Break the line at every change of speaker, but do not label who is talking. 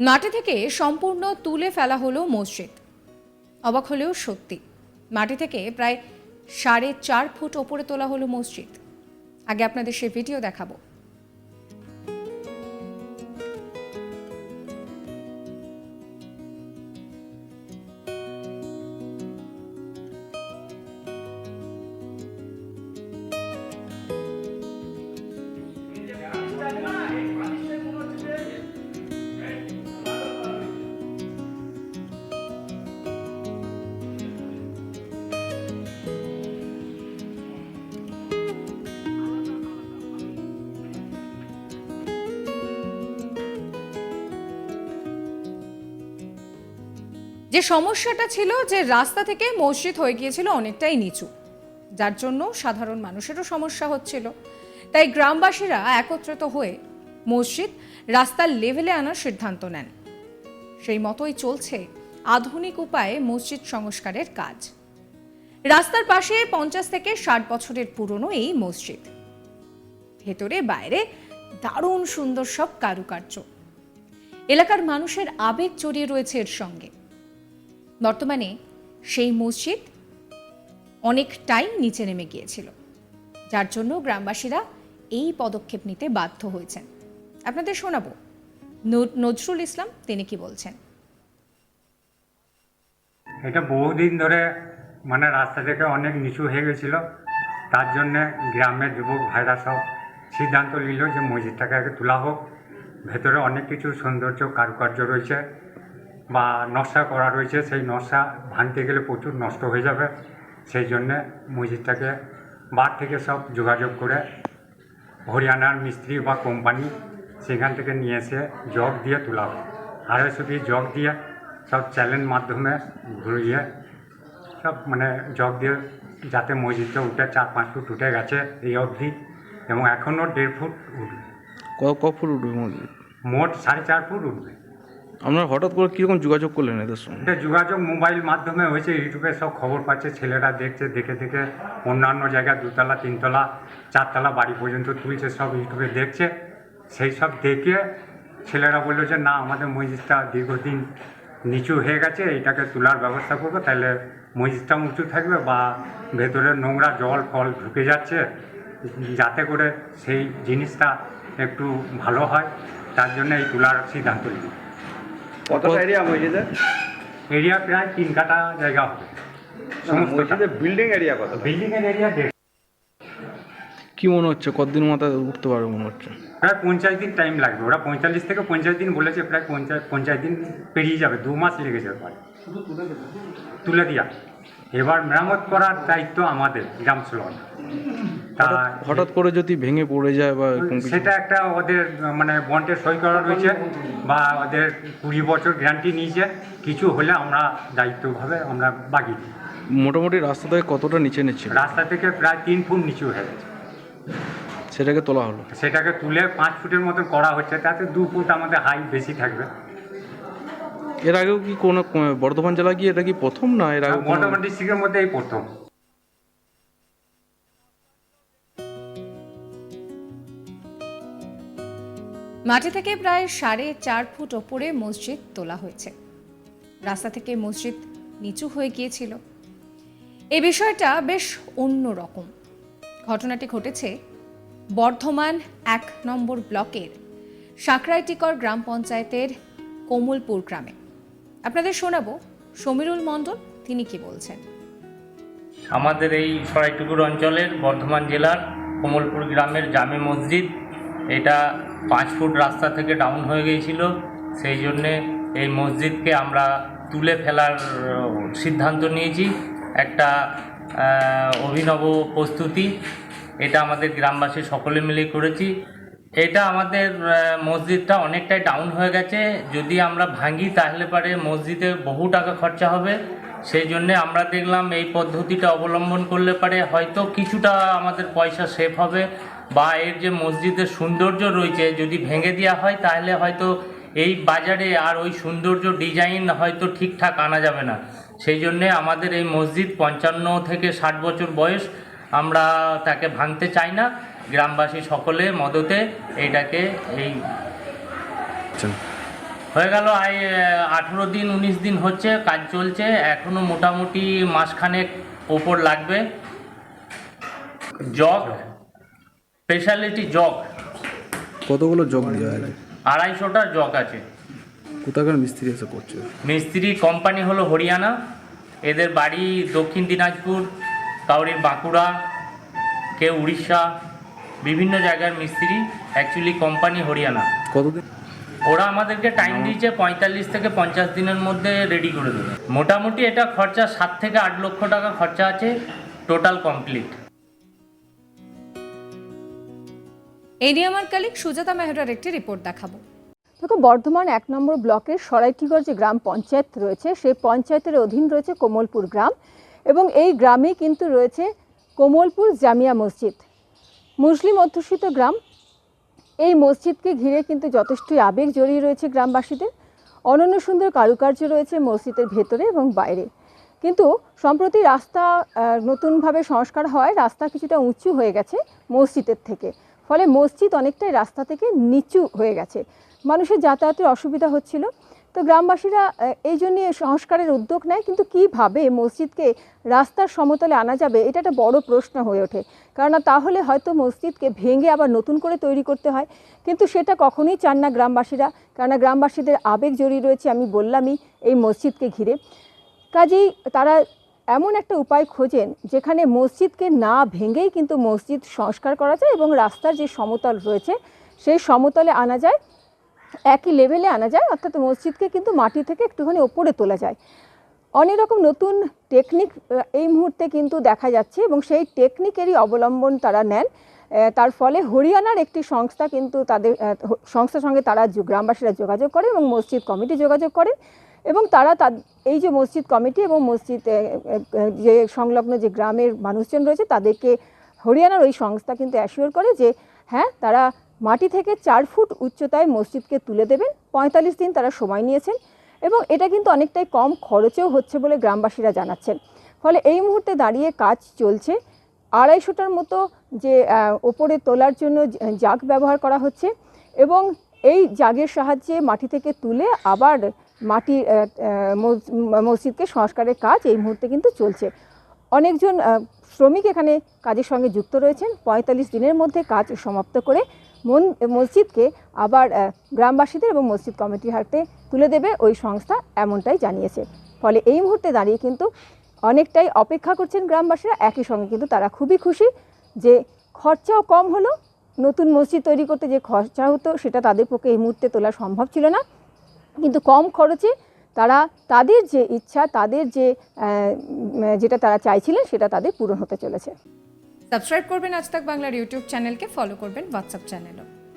মাটি থেকে সম্পূর্ণ তুলে ফেলা হলো মসজিদ। অবাক হলেও সত্যি, মাটি থেকে প্রায় সাড়ে চার ফুট ওপরে তোলা হলো মসজিদ। আগে আপনাদের সে ভিডিও দেখাবো। যে সমস্যাটা ছিল যে রাস্তা থেকে মসজিদ হয়ে গিয়েছিল অনেকটাই নিচু। যার জন্য সাধারণ মানুষেরও সমস্যা হচ্ছিল। তাই গ্রামবাসীরা একত্রিত হয়ে মসজিদ রাস্তার লেভেলে আনার সিদ্ধান্ত নেন। সেই মতোই চলছে আধুনিক উপায়ে মসজিদ সংস্কারের কাজ। রাস্তার পাশে পঞ্চাশ থেকে ষাট বছরের পুরনো এই মসজিদ। ভেতরে বাইরে দারুণ সুন্দর সব কারুকার্য। এলাকার মানুষের আবেগ জড়িয়ে রয়েছে এর সঙ্গে। বর্তমানে সেই মসজিদ অনেকটাই নিচে নেমে গিয়েছিল, যার জন্য গ্রামবাসীরা এই পদক্ষেপ নিতে বাধ্য হয়েছেন। আপনাদের শোনাবো নজরুল ইসলাম তিনি কি বলছেন?
এটা বহুদিন ধরে মানে রাস্তা থেকে অনেক নিচু হয়ে গেছিল, তার জন্যে গ্রামের যুবক ভাইরা সব সিদ্ধান্ত নিল যে মসজিদটাকে আগে তোলা হোক, ভেতরে অনেক কিছু সৌন্দর্য কারুকার্য রয়েছে। বা নকশা করা রয়েছে সেই নকশা ভাঙতে গেলে প্রচুর নষ্ট হয়ে যাবে। সেই জন্যে মসজিদটাকে বার থেকে সব যোগাযোগ করে হরিয়ানার মিস্ত্রি বা কোম্পানি সেখান থেকে নিয়ে এসে জগ দিয়ে তোলা হয়। আড়াইশো পিস জগ দিয়ে সব চ্যালেঞ্জ মাধ্যমে ঘুরিয়ে সব মানে জগ দিয়ে যাতে মসজিদটা উঠে চার পাঁচ ফুট উঠে গেছে এই অবধি এবং এখনও দেড় ফুট উঠবে।
ক ফুট উঠবে মসজিদ?
মোট সাড়ে চার ফুট উঠবে।
আপনারা হঠাৎ করে কীরকম যোগাযোগ করলেন এদের সঙ্গে?
এটা যোগাযোগ মোবাইল মাধ্যমে হয়েছে, ইউটিউবে সব খবর পাচ্ছে, ছেলেরা দেখছে, দেখে দেখে অন্যান্য জায়গায় দুতলা, তিনতলা, চারতলা বাড়ি পর্যন্ত তুলছে, সব ইউটিউবে দেখছে। সেই সব দেখে ছেলেরা বলল যে, না, আমাদের মসজিদটা দীর্ঘদিন নিচু হয়ে গেছে, এটাকে তোলার ব্যবস্থা করব, তাহলে মসজিদটা উঁচু থাকবে বা ভেতরে নোংরা জল, ফল ঢুকে যাচ্ছে, যাতে করে সেই জিনিসটা একটু ভালো হয়, তার জন্য এই তোলার সিদ্ধান্ত নিই
কতটা এরিয়া মসজিদের?
এরিয়া প্রায় তিন কাটা জায়গা হবে।
মসজিদের বিল্ডিং এরিয়া কত?
বিল্ডিং এর এরিয়া
কি মনে হচ্ছে? কতদিন মাথায় উঠতে পারবে মনে হচ্ছে?
প্রায় পঞ্চাশ দিন টাইম লাগবে। ওরা পঁয়তাল্লিশ থেকে পঞ্চাশ দিন বলেছে প্রায় পঞ্চাশ পঞ্চাশ দিন পেরিয়ে যাবে। দু মাস লেগে যেতে পারে। তুলে দিয়া। এবার মেরামত করার দায়িত্ব আমাদের গ্রাম সুলন
হঠাৎ- হঠাৎ করে যদি ভেঙে পড়ে যায় বা
সেটা একটা ওদের মানে বন্ডে সই করা রয়েছে বা ওদের কুড়ি বছর গ্যারান্টি নিয়েছে। কিছু হলে আমরা দায়িত্বভাবে আমরা দিই।
মোটামুটি রাস্তা থেকে কতটা নিচে নিচ্ছে?
রাস্তা থেকে প্রায় তিন ফুট নিচু হয়ে গেছে।
সেটাকে তোলা হলো।
সেটাকে তুলে পাঁচ ফুটের মতন করা হচ্ছে তাতে দু ফুট আমাদের হাই বেশি থাকবে।
এর আগেও কি কোনো বর্ধমান জেলা গিয়ে এটা কি প্রথম না এর আগে
বর্ধমান ডিস্ট্রিক্টের মধ্যে এই প্রথম।
মাটি থেকে প্রায় সাড়ে চার ফুট ওপরে মসজিদ তোলা হয়েছে। রাস্তা থেকে মসজিদ নিচু হয়ে গিয়েছিল। এই বিষয়টা বেশ অন্য রকম। ঘটনাটি ঘটেছে বর্ধমান এক নম্বর ব্লকের সাঁকরাইটিকর গ্রাম পঞ্চায়েতের কোমলপুর গ্রামে। আপনাদের শোনাবো সমীরুল মণ্ডল, তিনি কি বলছেন?
আমাদের এই সরাইটুকুর অঞ্চলের বর্ধমান জেলার কমলপুর গ্রামের জামে মসজিদ, এটা পাঁচ ফুট রাস্তা থেকে ডাউন হয়ে গিয়েছিল। সেই জন্যে এই মসজিদকে আমরা তুলে ফেলার সিদ্ধান্ত নিয়েছি। একটা অভিনব প্রস্তুতি। এটা আমাদের গ্রামবাসী সকলে মিলে করেছি। এটা আমাদের মসজিদটা অনেকটাই ডাউন হয়ে গেছে। যদি আমরা ভাঙি, তাহলে পারে মসজিদে বহু টাকা খরচা হবে। সেই জন্যে আমরা দেখলাম এই পদ্ধতিটা অবলম্বন করলে পারে হয়তো কিছুটা আমাদের পয়সা সেভ হবে। বা এর যে মসজিদের সৌন্দর্য রয়েছে যদি ভেঙে দেওয়া হয় তাহলে হয়তো এই বাজারে আর ওই সৌন্দর্য ডিজাইন হয়তো ঠিকঠাক আনা যাবে না। সেই জন্যে আমাদের এই মসজিদ পঞ্চান্ন থেকে ষাট বছর বয়স আমরা তাকে ভাঙতে চাই না। গ্রামবাসী সকলে মদতে এইটাকে এই হয়ে গেল আই আঠেরো দিন উনিশ দিন হচ্ছে কাজ চলছে। এখনও মোটামুটি মাসখানেক ওপর লাগবে। জগ স্পেশালিটি জগ
কতগুলো জগ দেওয়া আছে?
আড়াইশোটা জগ আছে।
কোথাকার মিস্ত্রি এসে করছে?
মিস্ত্রি কোম্পানি হলো হরিয়ানা। এদের বাড়ি দক্ষিণ দিনাজপুর কাউরির বাঁকুড়া কেউ উড়িষ্যা বিভিন্ন জায়গার মিস্ত্রি অ্যাকচুয়ালি কোম্পানি হরিয়ানা।
কতদিন?
ওরা আমাদেরকে টাইম দিয়েছে পঁয়তাল্লিশ থেকে পঞ্চাশ দিনের মধ্যে রেডি করে দেবে। মোটামুটি এটা খরচা সাত থেকে আট লক্ষ টাকা খরচা আছে টোটাল কমপ্লিট
এই নিয়ে আমার কালিক সুজাতা মেহরার একটি রিপোর্ট দেখাবো।
দেখো, বর্ধমান এক নম্বর ব্লকের সরাইটিগড় যে গ্রাম পঞ্চায়েত রয়েছে। সেই পঞ্চায়েতের অধীন রয়েছে কোমলপুর গ্রাম এবং এই গ্রামে কিন্তু রয়েছে কোমলপুর জামিয়া মসজিদ। মুসলিম অধ্যুষিত গ্রাম। এই মসজিদকে ঘিরে কিন্তু যথেষ্টই আবেগ জড়িয়ে রয়েছে গ্রামবাসীদের। অনন্য সুন্দর কারুকার্য রয়েছে মসজিদের ভেতরে এবং বাইরে। কিন্তু সম্প্রতি রাস্তা নতুনভাবে সংস্কার হয় রাস্তা কিছুটা উঁচু হয়ে গেছে মসজিদের থেকে। ফলে মসজিদ অনেকটাই রাস্তা থেকে নিচু হয়ে গেছে। মানুষের যাতায়াতের অসুবিধা হচ্ছিল। তো গ্রামবাসীরা এই জন্য সংস্কারের উদ্যোগ নেয়, কিন্তু কীভাবে মসজিদকে রাস্তার সমতলে আনা যাবে, এটা একটা বড় প্রশ্ন হয়ে ওঠে। কেননা তাহলে হয়তো মসজিদকে ভেঙে আবার নতুন করে তৈরি করতে হয়। কিন্তু সেটা কখনোই চান না গ্রামবাসীরা। কেননা গ্রামবাসীদের আবেগ জড়িয়ে রয়েছে, আমি বললামই, এই মসজিদকে ঘিরে। কাজেই তারা এমন একটা উপায় খোঁজেন যেখানে মসজিদকে না ভেঙেই কিন্তু মসজিদ সংস্কার করা যায় এবং রাস্তার যে সমতল রয়েছে, সেই সমতলে আনা যায়, একই লেভেলে আনা যায়, অর্থাৎ মসজিদকে কিন্তু মাটি থেকে একটুখানি ওপরে তোলা যায়। অনেক রকম নতুন টেকনিক এই মুহূর্তে কিন্তু দেখা যাচ্ছে এবং সেই টেকনিকেরই অবলম্বন তারা নেন। তার ফলে হরিয়ানার একটি সংস্থা কিন্তু তাদের সংস্থার সঙ্গে তারা গ্রামবাসীরা যোগাযোগ করে এবং মসজিদ কমিটি যোগাযোগ করেন এবং তারা এই যে মসজিদ কমিটি এবং মসজিদ যে সংলগ্ন যে গ্রামের মানুষজন রয়েছে, তাদেরকে হরিয়ানার ওই সংস্থা কিন্তু অ্যাসিওর করে যে হ্যাঁ তারা মাটি থেকে চার ফুট উচ্চতায় মসজিদকে তুলে দেবেন। পঁয়তাল্লিশ দিন তারা সময় নিয়েছেন এবং এটা কিন্তু অনেকটাই কম খরচেও হচ্ছে বলে গ্রামবাসীরা জানাচ্ছেন। ফলে এই মুহূর্তে দাঁড়িয়ে কাজ চলছে। আড়াইশোটার মতো যে ওপরে তোলার জন্য জাগ ব্যবহার করা হচ্ছে এবং এই জাগের সাহায্যে মাটি থেকে তুলে আবার মাটি মসজিদকে সংস্কারের কাজ এই মুহূর্তে কিন্তু চলছে। অনেকজন শ্রমিক এখানে কাজের সঙ্গে যুক্ত রয়েছেন। পঁয়তাল্লিশ দিনের মধ্যে কাজ সমাপ্ত করে মন, মসজিদকে আবার গ্রামবাসীদের এবং মসজিদ কমিটির হাতে তুলে দেবে ওই সংস্থা এমনটাই জানিয়েছে। ফলে এই মুহূর্তে দাঁড়িয়ে কিন্তু অনেকটাই অপেক্ষা করছেন গ্রামবাসীরা। একই সঙ্গে কিন্তু তারা খুবই খুশি যে খরচাও কম হলো। নতুন মসজিদ তৈরি করতে যে খরচা হতো, সেটা তাদের পক্ষে এই মুহূর্তে তোলা সম্ভব ছিল না। কিন্তু কম খরচে তারা তাদের যে ইচ্ছা, তাদের যে যেটা তারা চাইছিলেন সেটা তাদের পূরণ হতে চলেছে।
সাবস্ক্রাইব করবেন আজ তাক বাংলার ইউটিউব চ্যানেলকে, ফলো করবেন হোয়াটসঅ্যাপ চ্যানেলও।